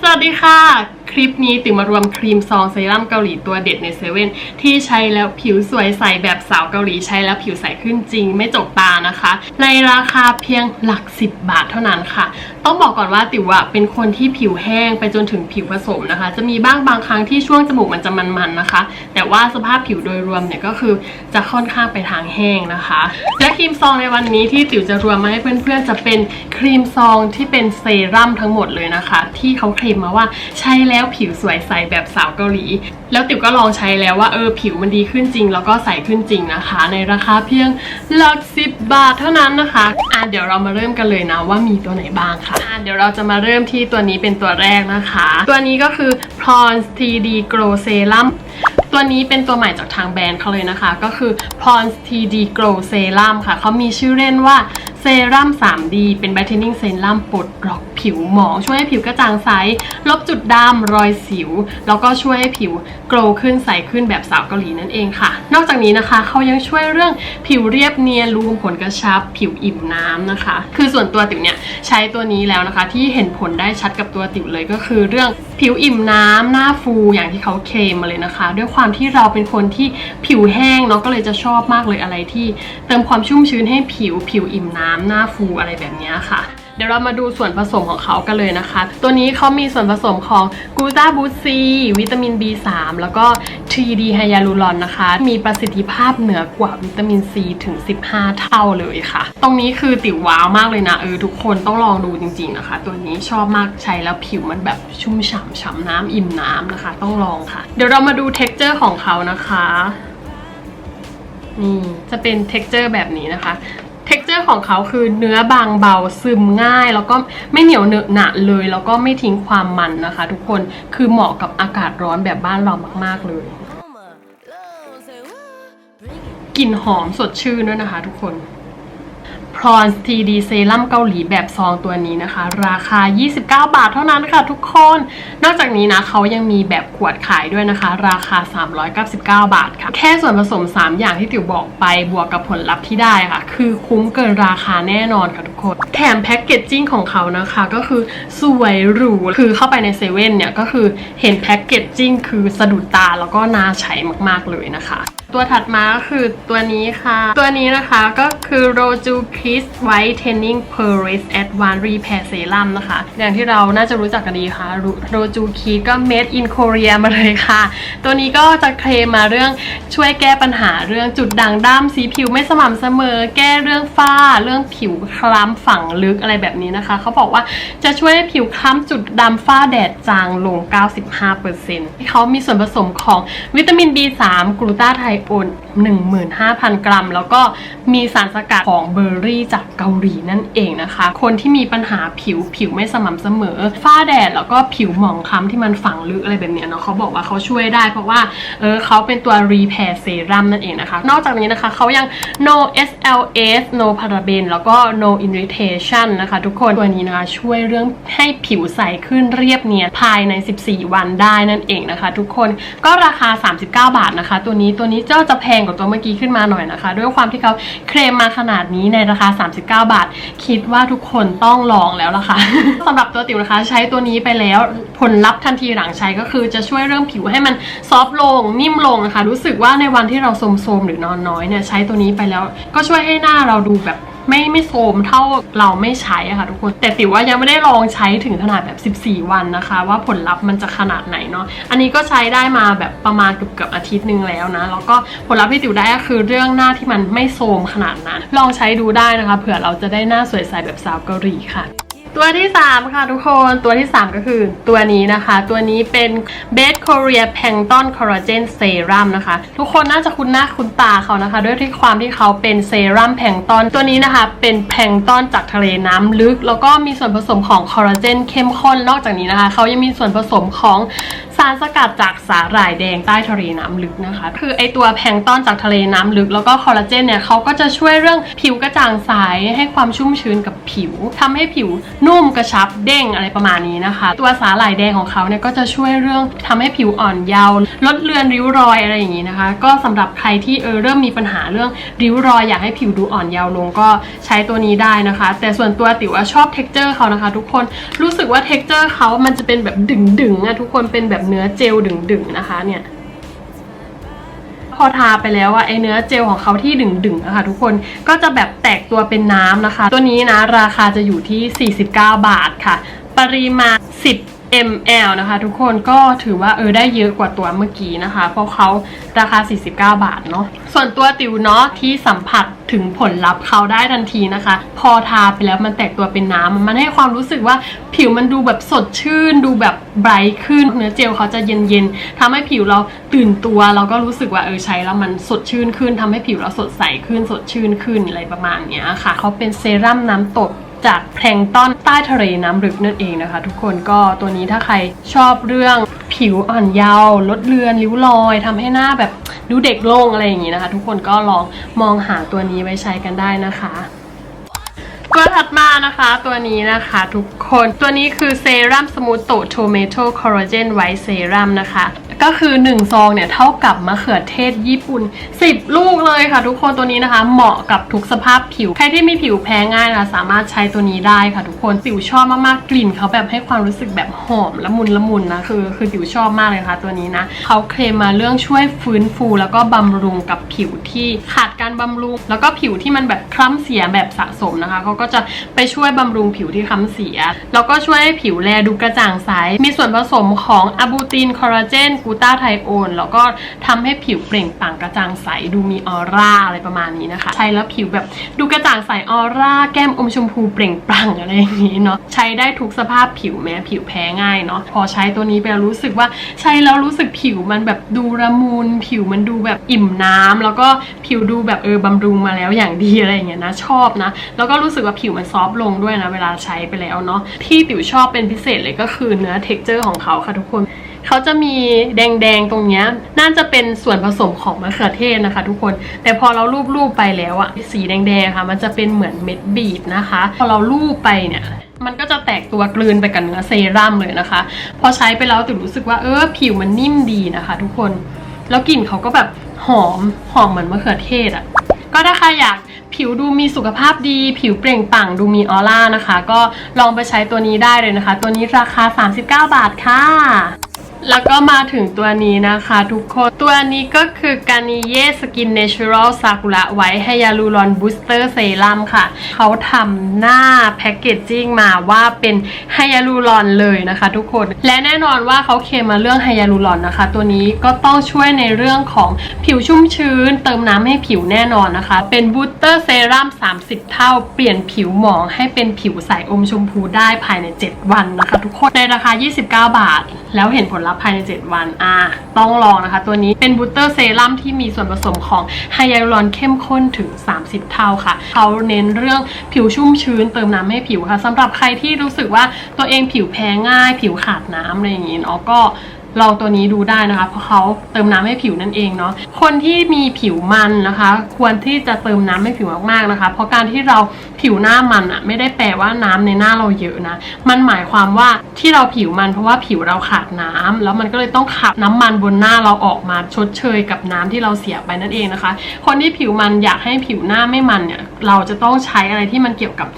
สวัสดีค่ะ คลิปนี้ติมมารวมครีมซองเซรั่มเกาหลีตัวเด็ดในเซเว่นที่ใช้แล้วผิวสวยใสแบบสาวเกาหลีใช้แล้วผิวใสขึ้นจริง ไม่จกตานะคะ ในราคาเพียงหลัก 10 บาทเท่านั้นค่ะ ต้องบอกก่อนว่าติวอะเป็นคนที่ผิวแห้งไปจนถึงผิวผสมนะคะ จะมีบ้างบางครั้งที่ช่วงจมูกมันจะมันๆนะคะ แต่ว่าสภาพผิวโดยรวมเนี่ยก็คือจะค่อนข้างไปทางแห้งนะคะ และครีมซองในวันนี้ที่ติ๋วจะรวมมาให้เพื่อนๆจะเป็นครีมซองที่เป็นเซรั่มทั้งหมดเลยนะคะ ที่เขาเคลมมาว่าใช้แล้วแล้วผิวสวยใสแบบสาวเกาหลี แล้วติ๋วก็ลองใช้แล้วว่าเออผิวมันดีขึ้นจริง แล้วก็ใสขึ้นจริงนะคะ ในราคาเพียงหลักสิบบาทเท่านั้นนะคะอะเดี๋ยวเรามาเริ่มกันเลยนะว่ามีตัวไหนบ้างค่ะอะเดี๋ยวเราจะมาเริ่มที่ตัวนี้เป็นตัวแรกนะคะ ตัวนี้ก็คือ Pons 3D Glow Serum ตัวนี้เป็นตัวใหม่จากทางแบรนด์เขาเลยนะคะ ก็คือ Pons TD Glow Serum ค่ะเขามีชื่อเล่นว่าเซรั่ม 3D เป็น brightening serum ปลดล็อก ผิวหมอง ช่วยให้ผิวกระจ่างใส ลบจุดดำรอยสิว แล้วก็ช่วยให้ผิวโกลว์ขึ้นใสขึ้นแบบสาวเกาหลีนั่นเองค่ะ นอกจากนี้นะคะเขายังช่วยเรื่องผิวเรียบเนียนรูขุมขนกระชับ ผิวอิ่มน้ำนะคะ คือส่วนตัวติ๋วเนี่ยใช้ตัวนี้แล้วนะคะ ที่เห็นผลได้ชัดกับตัวติ๋วเลยก็คือเรื่องผิวอิ่มน้ำหน้าฟูอย่างที่เขาเคลมมาเลยนะคะ ด้วยความที่เราเป็นคนที่ผิวแห้งเนาะก็เลยจะชอบมากเลยอะไรที่ เติมความชุ่มชื้นให้ผิวผิวอิ่มน้ำหน้าฟูอะไรแบบนี้ค่ะ เดี๋ยวเรามาดูส่วนผสมของเขากันเลยนะคะ ตัวนี้เขามีส่วนผสมของกูตาบูซีวิตามิน B3 แล้วก็ 3D ไฮยาลูรอนนะคะ มีประสิทธิภาพเหนือกว่าวิตามินซีถึง 15 เท่าเลยค่ะ ตรงนี้คือติวว้าวมากเลยนะเออทุกคนต้องลองดูจริงๆนะคะ ตัวนี้ชอบมากใช้แล้วผิวมันแบบชุ่มฉ่ำฉ่ำน้ำอิ่มน้ำนะคะ ต้องลองค่ะ เดี๋ยวเรามาดู t e x t อร์ของเขานะคะนี่จะเป็น t e x t อร์แบบนี้นะคะ เท็กเจอร์ของเขาคือเนื้อบางเบาซึมง่าย แล้วก็ไม่เหนียวเหนอะหนะเลย แล้วก็ไม่ทิ้งความมันนะคะ ทุกคนคือเหมาะกับอากาศร้อนแบบบ้านเรามาก ๆเลยกลิ่นหอมสดชื่นด้วยนะคะ ทุกคน พรอน TD เซรั่มเกาหลีแบบซองตัวนี้นะคะ ราคา 29 บาทเท่านั้นค่ะทุกคน นอกจากนี้นะเขายังมีแบบขวดขายด้วยนะคะ ราคา 399 บาทค่ะ แค่ส่วนผสม 3 อย่างที่ติ๋วบอกไปบวกกับผลลัพธ์ที่ได้ค่ะ คือคุ้มเกินราคาแน่นอนค่ะทุกคน แถมแพ็กเกจจิ้งของเขานะคะก็คือสวยหรู คือเข้าไปในเซเว่นเนี่ยก็คือเห็นแพ็กเกจจิ้งคือสะดุดตาแล้วก็น่าใช้มากๆเลยนะคะ ตัวถัดมาก็คือตัวนี้ค่ะ ตัวนี้นะคะก็คือ Roju Kiss Whitening Paris Advanced Repair Serum นะคะ อย่างที่เราน่าจะรู้จักกันดีค่ะ Roju Kiss ก็ Made in Korea มาเลยค่ะ ตัวนี้ก็จะเคลมมาเรื่องช่วยแก้ปัญหาเรื่องจุดด่างดำสีผิวไม่สม่ำเสมอ แก้เรื่องฝ้า เรื่องผิวคล้ำฝังลึกอะไรแบบนี้นะคะ เขาบอกว่าจะช่วยให้ผิวคล้ำจุดดำฝ้าแดดจางลง 95%เขามีส่วนผสมของวิตามิน B3 กลูตาไทอุ่น 15,000 กรัม แล้วก็มีสารสกัดของเบอร์รี่จากเกาหลีนั่นเองนะคะ คนที่มีปัญหาผิวผิวไม่สม่ำเสมอ ฝ้าแดดแล้วก็ผิวหมองคล้ำที่มันฝังลึกอะไรแบบนี้เนาะเขาบอกว่าเขาช่วยได้เพราะว่าเออเขาเป็นตัว repair serum นั่นเองนะคะ นอกจากนี้นะคะเขายัง no SLS no paraben แล้วก็ no irritation นะคะทุกคนตัวนี้นะคะช่วยเรื่องให้ผิวใสขึ้นเรียบเนียนภายใน 14 วันได้นั่นเองนะคะ ทุกคนก็ราคา 39 บาทนะคะ ตัวนี้ตัวนี้เจ้าจะแพงกว่าตัวเมื่อกี้ขึ้นมาหน่อยนะคะ ด้วยความที่เขาเคลมมาขนาดนี้ในราคา 39 บาท คิดว่าทุกคนต้องลองแล้วล่ะค่ะสำหรับตัวติ๋วนะคะใช้ตัวนี้ไปแล้วผลลัพธ์ทันทีหลังใช้ก็คือจะช่วยเรื่องผิวให้มันซอฟต์ลงนิ่มลงนะคะ รู้สึกว่าในวันที่เราโทมๆหรือนอนน้อยเนี่ยใช้ตัวนี้ไปแล้ว ก็ช่วยให้หน้าเราดูแบบ ไม่ไม่โทมเท่าเราไม่ใช้อะค่ะทุกคน แต่ติว่ายังไม่ได้ลองใช้ถึงขนาดแบบ 14 วันนะคะ ว่าผลลัพธ์มันจะขนาดไหนเนาะอันนี้ก็ใช้ได้มาแบบประมาณเกือบเกือบอาทิตย์หนึงแล้วนะแล้วก็ผลลัพธ์ที่ติวได้ก็คือเรื่องหน้าที่มันไม่โทมขนาดนั้น ลองใช้ดูได้นะคะ เผื่อเราจะได้หน้าสวยใสแบบสาวเกาหลีค่ะ ตัวที่ 3 ค่ะทุกคนตัวที่ 3 ก็คือตัวนี้นะคะ ตัวนี้เป็น b e s Korea Plankton Collagen Serum นะคะ ทุกคนน่าจะคุ้นหน้าคุ้นตาเขานะคะ ด้วยที่ความที่เขาเป็นเซรั่มแพลงตอนตัวนี้นะคะ เป็นแพลงตอนจากทะเลน้ำลึก แล้วก็มีส่วนผสมของคอลลาเจนเข้มข้นนอกจากนี้นะคะเขายังมีส่วนผสมของ สารสกัดจากสาหร่ายแดงใต้ทะเลน้ำลึกนะคะ คือไอตัวแพลงต้อนจากทะเลน้ำลึก แล้วก็คอลลาเจนเนี่ยเขาก็จะช่วยเรื่องผิวกระจ่างใสให้ความชุ่มชื้นกับผิวทำให้ผิวนุ่มกระชับเด้งอะไรประมาณนี้นะคะ ตัวสาหร่ายแดงของเขาเนี่ยก็จะช่วยเรื่องทำให้ผิวอ่อนเยาว์ลดเลือนริ้วรอยอะไรอย่างนี้นะคะ ก็สำหรับใครที่เออเริ่มมีปัญหาเรื่องริ้วรอยอยากให้ผิวดูอ่อนเยาว์ลงก็ใช้ตัวนี้ได้นะคะ แต่ส่วนตัวติ๋วะชอบเท็กเจอร์เขานะคะ ทุกคนรู้สึกว่าเท็กเจอร์เขามันจะเป็นแบบดึงๆอะทุกคนเป็นแบบเนื้อเจลดึงๆนะคะเนี่ยพอทาไปแล้วอะไอเนื้อเจลของเขาที่ดึงๆนะคะทุกคนก็จะแบบแตกตัวเป็นน้ำนะคะ ตัวนี้นะราคาจะอยู่ที่ 49 บาทค่ะ ปริมาณ 10 ml นะคะ ทุกคนก็ถือว่าเออได้เยอะกว่าตัวเมื่อกี้นะคะ เพราะเขาราคา 49 บาทเนาะส่วนตัวติวเนาะที่สัมผัสถึงผลลัพธ์เขาได้ทันทีนะคะ พอทาไปแล้วมันแตกตัวเป็นน้ำมันให้ความรู้สึกว่าผิวมันดูแบบสดชื่น ดูแบบไบรท์ขึ้นเนื้อเจลเขาจะเย็นๆทำให้ผิวเราตื่นตัว เราก็รู้สึกว่าเออใช้แล้วมันสดชื่นขึ้นทำให้ผิวเราสดใสขึ้นสดชื่นขึ้นอะไรประมาณเนี้ยค่ะเขาเป็นเซรั่มน้ำตก จากแพลงต้อนใต้ทะเลน้ำลึกนั่นเองนะคะ ทุกคนก็ตัวนี้ถ้าใครชอบเรื่องผิวอ่อนเยาว์ลดเลือนริ้วรอยทำให้หน้าแบบดูเด็กลงอะไรอย่างนี้นะคะ ทุกคนก็ลองมองหาตัวนี้ไว้ใช้กันได้นะคะตัวถัดมานะคะตัวนี้นะคะทุกคนตัวนี้คือเซรั่มสมูทโตโทเมโตคอลลาเจนไวท์เซรั่มนะคะ ก็คือ 1 ซองเนี่ยเท่ากับมะเขือเทศญี่ปุ่น 10 ลูกเลยค่ะ ทุกคนตัวนี้นะคะ เหมาะกับทุกสภาพผิว ใครที่มีผิวแพ้ง่ายนะคะสามารถใช้ตัวนี้ได้ค่ะ ทุกคนติวชอบมากๆกลิ่นเขาแบบให้ความรู้สึกแบบหอมละมุนละมุนนะคือคือติวชอบมากเลยค่ะตัวนี้นะเขาเคลมมาเรื่องช่วยฟื้นฟู แล้วก็บำรุงกับผิวที่ขาดการบำรุง แล้วก็ผิวที่มันแบบคล้ำเสียแบบสะสมนะคะเขาก็จะไปช่วยบำรุงผิวที่คล้ำเสีย แล้วก็ช่วยให้ผิวแลดูกระจ่างใสมีส่วนผสมของอะบูตินคอลลาเจนกูต้าไทโอนแล้วก็ทำให้ผิวเปล่งปลั่งกระจ่างใสดูมีออร่าอะไรประมาณนี้นะคะ ใช้แล้วผิวแบบดูกระจ่างใสออร่าแก้มอมชมพูเปล่งปลั่งอะไรอย่างนี้เนาะใช้ได้ทุกสภาพผิวแม้ผิวแพ้ง่ายเนาะพอใช้ตัวนี้ไปแล้วรู้สึกว่าใช้แล้วรู้สึกผิวมันแบบดูละมุนผิวมันดูแบบอิ่มน้ำแล้วก็ผิวดูแบบเออบำรุงมาแล้วอย่างดีอะไรอย่างเงี้ยนะชอบนะ แล้วก็รู้สึกว่าผิวมันซอฟต์ลงด้วยนะเวลาใช้ไปแล้วเนาะที่ติ๋วชอบเป็นพิเศษเลยก็คือเนื้อเท็กเจอร์ของเขาค่ะทุกคน เขาจะมีแดงๆตรงเนี้ยน่าจะเป็นส่วนผสมของมะเขือเทศนะคะ ทุกคน แต่พอเราลูบๆไปแล้วอะสีแดงๆค่ะ มันจะเป็นเหมือนเม็ดบีบนะคะ พอเราลูบไปเนี่ยมันก็จะแตกตัวกลืนไปกับเนื้อเซรั่มเลยนะคะ พอใช้ไปแล้วติรู้สึกว่าเออผิวมันนิ่มดีนะคะ ทุกคน แล้วกลิ่นเขาก็แบบหอมหอมเหมือนมะเขือเทศอะก็ถ้าใครอยากผิวดูมีสุขภาพดี ผิวเปล่งปลั่งดูมีออร่านะคะ ก็ลองไปใช้ตัวนี้ได้เลยนะคะ ตัวนี้ราคา 39 บาทค่ะ แล้วก็มาถึงตัวนี้นะคะทุกคน ตัวนี้ก็คือ Garnier Skin Natural Sakura White Hyaluron Booster Serum ค่ะ เขาทำหน้าแพ็กเกจจิ้งมาว่าเป็นไฮยาลูรอนเลยนะคะทุกคน และแน่นอนว่าเขาเคลมมาเรื่องไฮยาลูรอนนะคะ ตัวนี้ก็ต้องช่วยในเรื่องของผิวชุ่มชื้น เติมน้ำให้ผิวแน่นอนนะคะ เป็นบูสเตอร์เซรั่ม30 เท่า เปลี่ยนผิวหมองให้เป็นผิวใสอมชมพูได้ภายใน 7 วันนะคะ ทุกคนในราคา 29 บาท แล้วเห็นผลลับภายใน 7 วัน อ่า ต้องลองนะคะ ตัวนี้เป็นบูตเตอร์เซรั่มที่มีส่วนผสมของไฮยาลูรอนเข้มข้นถึง 30 เท่าค่ะ เขาเน้นเรื่องผิวชุ่มชื้นเติมน้ำให้ผิวค่ะสำหรับใครที่รู้สึกว่าตัวเองผิวแพ้ง่าย ผิวขาดน้ำอะไรอย่างนี้เนาะก็ ลองตัวนี้ดูได้นะคะ เพราะเขาเติมน้ำให้ผิวนั่นเองเนาะคนที่มีผิวมันนะคะ ควรที่จะเติมน้ำให้ผิวมากๆนะคะ เพราะการที่เราผิวหน้ามันอะไม่ได้แปลว่าน้ำในหน้าเราเยอะนะมันหมายความว่าที่เราผิวมันเพราะว่าผิวเราขาดน้ำแล้วมันก็เลยต้องขับน้ำมันบนหน้าเราออกมาชดเชยกับน้ำที่เราเสียไปนั่นเองนะคะ คนที่ผิวมันอยากให้ผิวหน้าไม่มันเนี่ยเราจะต้องใช้อะไรที่มันเกี่ยวกับ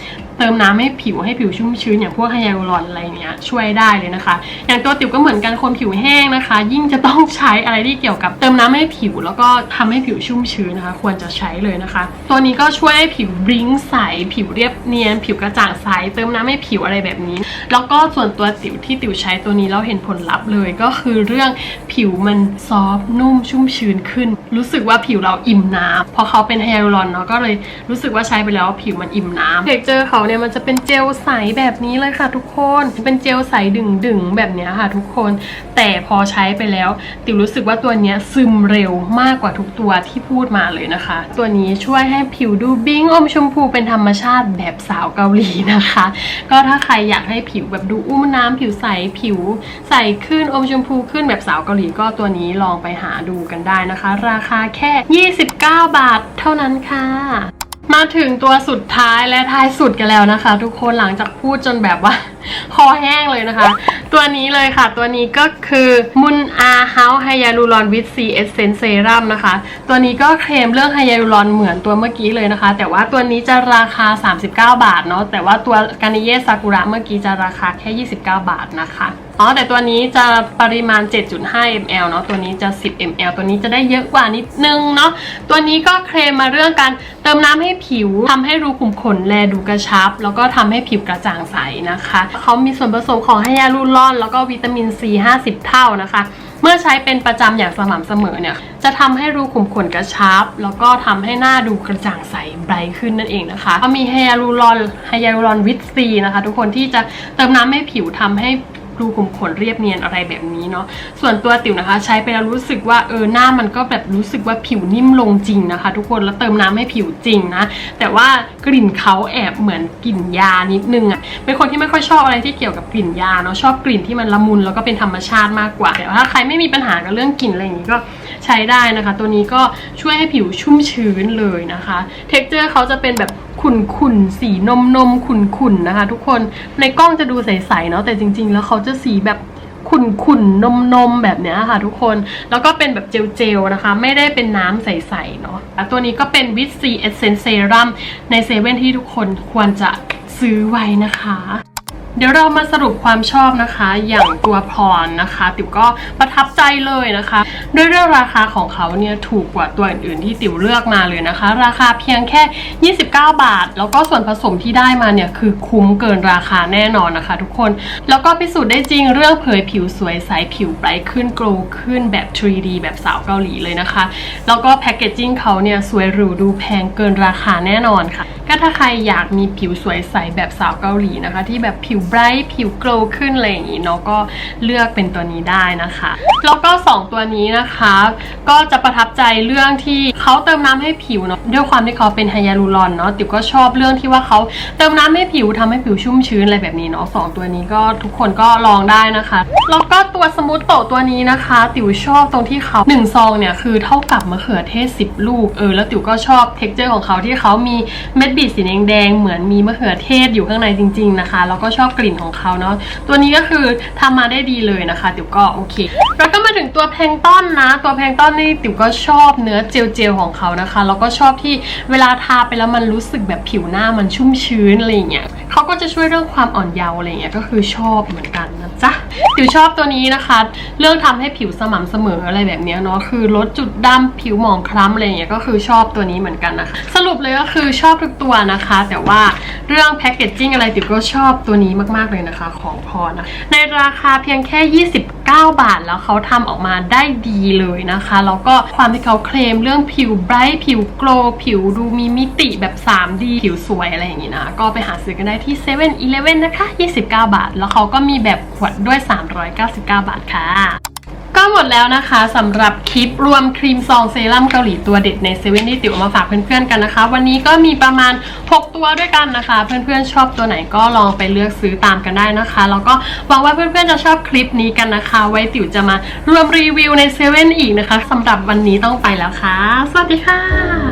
เติมน้ำให้ผิวให้ผิวชุ่มชื้นอย่างพวกไฮยาลูรอนอะไรเนี้ยช่วยได้เลยนะคะ อย่างตัวติ๋วก็เหมือนกันคนผิวแห้งนะคะ ยิ่งจะต้องใช้อะไรที่เกี่ยวกับเติมน้ำให้ผิว แล้วก็ทำให้ผิวชุ่มชื้นนะคะ ควรจะใช้เลยนะคะ ตัวนี้ก็ช่วยให้ผิวบลิ้งใสผิวเรียบเนียน ผิวกระจ่างใสเติมน้ำให้ผิวอะไรแบบนี้ แล้วก็ส่วนตัวติ๋วที่ติ๋วใช้ตัวนี้แล้วเห็นผลลัพธ์เลยก็คือเรื่องผิวมันซอฟต์นุ่มชุ่มชื้นขึ้น รู้สึกว่าผิวเราอิ่มน้ำเพราะเขาเป็นไฮยาลูรอนเนาะก็เลยรู้สึกว่าใช้ไปแล้วผิวมันอิ่มน้ำเทคเจอเขาเนี่ยมันจะเป็นเจลใสแบบนี้เลยค่ะทุกคน เป็นเจลใสดึงๆแบบนี้ค่ะทุกคน แต่พอใช้ไปแล้ว ติวรู้สึกว่าตัวนี้ซึมเร็วมากกว่าทุกตัวที่พูดมาเลยนะคะ ตัวนี้ช่วยให้ผิวดูบิ้งอมชมพูเป็นธรรมชาติแบบสาวเกาหลีนะคะ ก็ถ้าใครอยากให้ผิวแบบดูอุ้มน้ำผิวใสผิวใสขึ้นอมชมพูขึ้นแบบสาวเกาหลีก็ตัวนี้ลองไปหาดูกันได้นะคะ ราคาแค่ 29 บาทเท่านั้นค่ะ มาถึงตัวสุดท้ายและท้ายสุดกันแล้วนะคะ ทุกคนหลังจากพูดจนแบบว่า คอแห้งเลยนะคะ ตัวนี้เลยค่ะ ตัวนี้ก็คือมุนอาเฮาไฮยาลูรอนวิตซีเอสเซนเซรัมนะคะ ตัวนี้ก็เคลมเรื่องไฮยาลูรอนเหมือนตัวเมื่อกี้เลยนะคะ แต่ว่าตัวนี้จะราคา 39 บาทเนาะแต่ว่าตัวกานิเยซากุระเมื่อกี้จะราคาแค่ 29 บาทนะคะ อ๋อแต่ตัวนี้จะปริมาณ 7.5 ml เนาะตัวนี้จะ 10 ml ตัวนี้จะได้เยอะกว่านิดนึงเนาะตัวนี้ก็เคลมมาเรื่องการเติมน้ำให้ผิวทำให้รูขุมขนแลดูกระชับ แล้วก็ทำให้ผิวกระจ่างใสนะคะเขามีส่วนผสมของไฮยาลูรอน แล้วก็วิตามินซี50 เท่านะคะเมื่อใช้เป็นประจำอย่างสม่ำเสมอเนี่ย จะทำให้รูขุมขนกระชับ แล้วก็ทำให้หน้าดูกระจ่างใสไบรท์ขึ้นนั่นเองนะคะก็มีไฮยาลูรอนไฮยาลูรอนวิตซีนะคะ ทุกคนที่จะเติมน้ำให้ผิวทำให้ รูขุมขนเรียบเนียนอะไรแบบนี้เนาะส่วนตัวติ๋วนะคะ ใช้ไปแล้วรู้สึกว่าเออหน้ามันก็แบบรู้สึกว่าผิวนิ่มลงจริงนะคะ ทุกคนแล้วเติมน้ำให้ผิวจริงนะ แต่ว่ากลิ่นเขาแอบเหมือนกลิ่นยานิดนึงอะ่ะเป็นคนที่ไม่ค่อยชอบอะไรที่เกี่ยวกับกลิ่นยาเนาะชอบกลิ่นที่มันละมุนแล้วก็เป็นธรรมชาติมากกว่าแต่ว่าถ้าใครไม่มีปัญหากับเรื่องกลิ่นอะไรอย่างนี้ก็ใช้ได้นะคะ ตัวนี้ก็ช่วยให้ผิวชุ่มชื้นเลยนะคะ เท็กเจอร์เขาจะเป็นแบบ ขุ่นขุ่นๆสีนมนมขุ่นขุ่นๆนะคะ ทุกคนในกล้องจะดูใสๆเนาะแต่จริง ๆ แล้วเขาจะสีแบบขุ่นขุ่นนมนมแบบเนี้ยค่ะ ทุกคนแล้วก็เป็นแบบเจลๆนะคะ ไม่ได้เป็นน้ำใสๆเนาะตัวนี้ก็เป็นวิตซีเอเซนเซรัมในเซเว่นที่ทุกคนควรจะซื้อไว้นะคะ เดี๋ยวเรามาสรุปความชอบนะคะ อย่างตัวพรนะคะ ติ๋วก็ประทับใจเลยนะคะ ด้วยเรื่องราคาของเขาเนี่ยถูกกว่าตัวอื่นๆที่ติ๋วเลือกมาเลยนะคะ ราคาเพียงแค่ 29 บาท แล้วก็ส่วนผสมที่ได้มาเนี่ยคือคุ้มเกินราคาแน่นอนนะคะ ทุกคนแล้วก็พิสูจน์ได้จริงเรื่องเผยผิวสวยใสผิวไบรท์ขึ้นโกลว์ขึ้นแบบ 3D แบบสาวเกาหลีเลยนะคะ แล้วก็แพคเกจจิ้งเขาเนี่ยสวยหรูดูแพงเกินราคาแน่นอนค่ะ ก็ถ้าใครอยากมีผิวสวยใสแบบสาวเกาหลีนะคะ ที่แบบผิวไบรท์ผิวโกลว์ขึ้นอะไรอย่างนี้เนาะก็เลือกเป็นตัวนี้ได้นะคะ แล้วก็ 2 ตัวนี้นะคะ ก็จะประทับใจเรื่องที่เขาเติมน้ำให้ผิวเนาะด้วยความที่เขาเป็นไฮยาลูรอนเนาะติ๋วก็ชอบเรื่องที่ว่าเขาเติมน้ำให้ผิวทำให้ผิวชุ่มชื้นอะไรแบบนี้เนาะสองตัวนี้ก็ทุกคนก็ลองได้นะคะ แล้วก็ตัวสมูทโตตัวนี้นะคะ ติ๋วชอบตรงที่เขาหนึ่งซองเนี่ยคือเท่ากับมะเขือเทศ 10 ลูกเออแล้วติ๋วก็ชอบเท็กเจอร์ของเขาที่เขามีเม็ดบีดสีแดงๆเหมือนมีมะเขือเทศอยู่ข้างในจริง ๆนะคะแล้วก็ชอบกลิ่นของเขาเนาะตัวนี้ก็คือทำมาได้ดีเลยนะคะติ๋วก็โอเค แล้วก็มาถึงตัวแพงต้นนะ ตัวแพงต้นนี่ติ๋วก็ชอบเนื้อเจลๆของเขานะคะ แล้วก็ชอบที่เวลาทาไปแล้วมันรู้สึกแบบผิวหน้ามันชุ่มชื้นอะไรเงี้ยเขาก็จะช่วยเรื่องความอ่อนเยาว์อะไรเงี้ยก็คือชอบเหมือนกันนะจ๊ะติ๋วชอบตัวนี้นะคะ เรื่องทำให้ผิวสม่ำเสมออะไรแบบเนี้ยเนาะคือลดจุดดำผิวหมองคล้ำอะไรเงี้ยก็คือชอบตัวนี้เหมือนกันนะคะสรุปเลยก็คือชอบทุกตัวนะคะ แต่ว่าเรื่องแพคเกจจิ้งอะไรติ๋วก็ชอบตัวนี้มากๆเลยนะคะ ของพอนะในราคาเพียงแค่ 9 บาทแล้วเขาทำออกมาได้ดีเลยนะคะ แล้วก็ความที่เขาเคลมเรื่องผิวไบรท์ผิวโกลว์ผิวดูมีมิติแบบ 3D ผิวสวยอะไรอย่างงี้นะ ก็ไปหาซื้อกันได้ที่7 e เ e ่ e อนะคะ 29 บาท แล้วเขาก็มีแบบขวดด้วย 399 บาทค่ะ ก็หมดแล้วนะคะสำหรับคลิปรวมครีมซองเซรั่มเกาหลีตัวเด็ดในเซเว่นที่ติ๋วมาฝากเพื่อนๆกันนะคะ วันนี้ก็มีประมาณ 6 ตัวด้วยกันนะคะ เพื่อนๆชอบตัวไหนก็ลองไปเลือกซื้อตามกันได้นะคะแล้วก็หวังว่าเพื่อนๆจะชอบคลิปนี้กันนะคะ ไว้ติ๋วจะมารวมรีวิวในเซเว่นอีกนะคะสำหรับวันนี้ต้องไปแล้วค่ะ สวัสดีค่ะ